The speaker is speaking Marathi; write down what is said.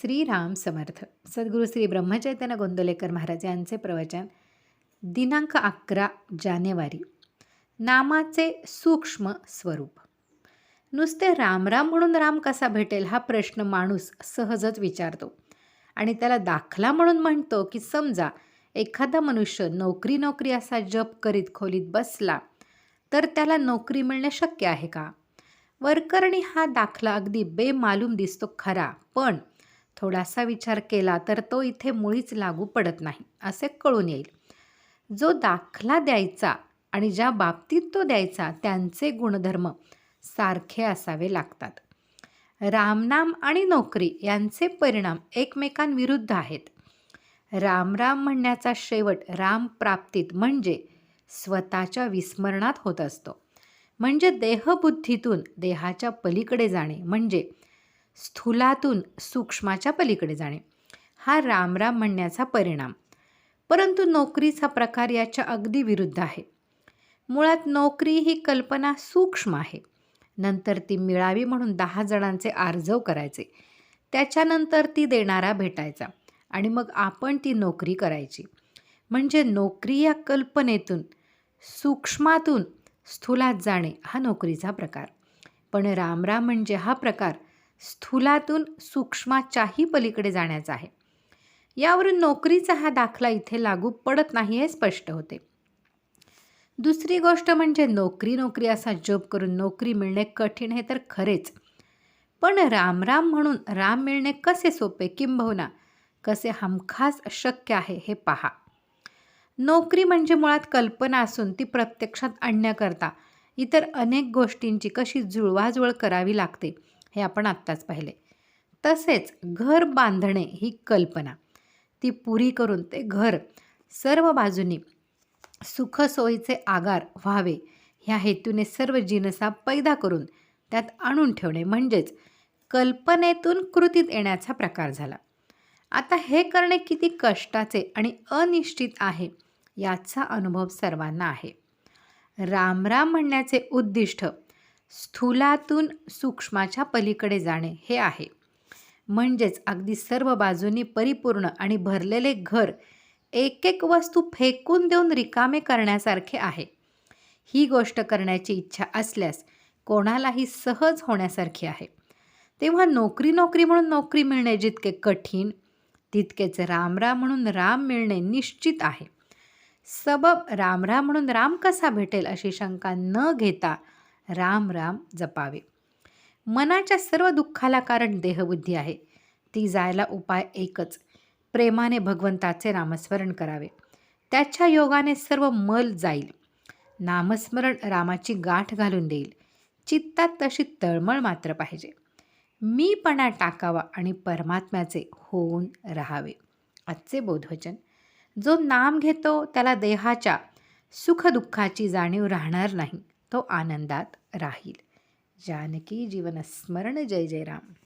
श्रीराम समर्थ सद्गुरू श्री ब्रह्मचैतन्य गोंदलेकर महाराज यांचे प्रवचन दिनांक अकरा जानेवारी नामाचे सूक्ष्म स्वरूप. नुसते रामराम म्हणून राम कसा भेटेल हा प्रश्न माणूस सहजच विचारतो. आणि त्याला दाखला म्हणून म्हणतो की समजा एखादा मनुष्य नोकरी नोकरी असा जप करीत खोलीत बसला तर त्याला नोकरी मिळणे शक्य आहे का? वरकरणी हा दाखला अगदी बेमालूम दिसतो खरा पण थोडासा विचार केला तर तो इथे मुळीच लागू पडत नाही असे कळून येईल. जो दाखला द्यायचा आणि ज्या बाबतीत तो द्यायचा त्यांचे गुणधर्म सारखे असावे लागतात. रामनाम आणि नोकरी यांचे परिणाम एकमेकांविरुद्ध आहेत. राम राम म्हणण्याचा शेवट राम प्राप्तीत म्हणजे स्वतःच्या विस्मरणात होत असतो. म्हणजे देहबुद्धीतून देहाच्या पलीकडे जाणे म्हणजे स्थूलातून सूक्ष्माच्या पलीकडे जाणे. हा रामराम म्हणण्याचा परिणाम. परंतु नोकरीचा प्रकार याच्या अगदी विरुद्ध आहे. मुळात नोकरी ही कल्पना सूक्ष्म आहे. नंतर ती मिळावी म्हणून दहा जणांचे आर्जव करायचे. त्याच्यानंतर ती देणारा भेटायचा आणि मग आपण ती नोकरी करायची. म्हणजे नोकरी या कल्पनेतून सूक्ष्मातून स्थूलात जाणे हा नोकरीचा प्रकार. पण रामराम म्हणजे हा प्रकार स्थूलातून सूक्ष्माच्याही पलीकडे जाण्याचा आहे. यावरून नोकरीचा हा दाखला इथे लागू पडत नाही हे स्पष्ट होते. दुसरी गोष्ट म्हणजे नोकरी नोकरी असा जप करून नोकरी मिळणे कठीण हे तर खरेच. पण रामराम म्हणून राम मिळणे कसे सोपे किंबहुना कसे हमखास शक्य आहे हे पहा. नोकरी म्हणजे मुळात कल्पना असून ती प्रत्यक्षात आणण्याकरता इतर अनेक गोष्टींची कशी जुळवाजुळव करावी लागते हे आपण आत्ताच पाहिले. तसेच घर बांधणे ही कल्पना. ती पुरी करून ते घर सर्व बाजूनी सुखसोयीचे आगार व्हावे. ह्या हेतूने सर्व जिनसा पैदा करून त्यात आणून ठेवणे. म्हणजेच कल्पनेतून कृतीत येण्याचा प्रकार झाला. आता हे करणे किती कष्टाचे आणि अनिश्चित आहे याचा अनुभव सर्वांना आहे. रामराम म्हणण्याचे उद्दिष्ट स्थूलातून सूक्ष्माच्या पलीकडे जाणे हे आहे. म्हणजेच अगदी सर्व बाजूंनी परिपूर्ण आणि भरलेले घर एक एक वस्तू फेकून देऊन रिकामे करण्यासारखे आहे. ही गोष्ट करण्याची इच्छा असल्यास कोणालाही सहज होण्यासारखी आहे. तेव्हा नोकरी नोकरी म्हणून नोकरी मिळणे जितके कठीण तितकेच रामराम म्हणून राम मिळणे निश्चित आहे. सबब रामराम म्हणून राम कसा भेटेल अशी शंका न घेता राम राम जपावे. मनाच्या सर्व दुःखाला कारण देहबुद्धी आहे. ती जायला उपाय एकच प्रेमाने भगवंताचे नामस्मरण करावे. त्याच्या योगाने सर्व मल जाईल. नामस्मरण रामाची गाठ घालून देईल. चित्तात तशी तळमळ मात्र पाहिजे. मीपणा टाकावा आणि परमात्म्याचे होऊन राहावे. आजचे बोधवचन. जो नाम घेतो त्याला देहाच्या सुखदुःखाची जाणीव राहणार नाही. तो आनंदात राहील. जानकी जीवन स्मरण जय जय राम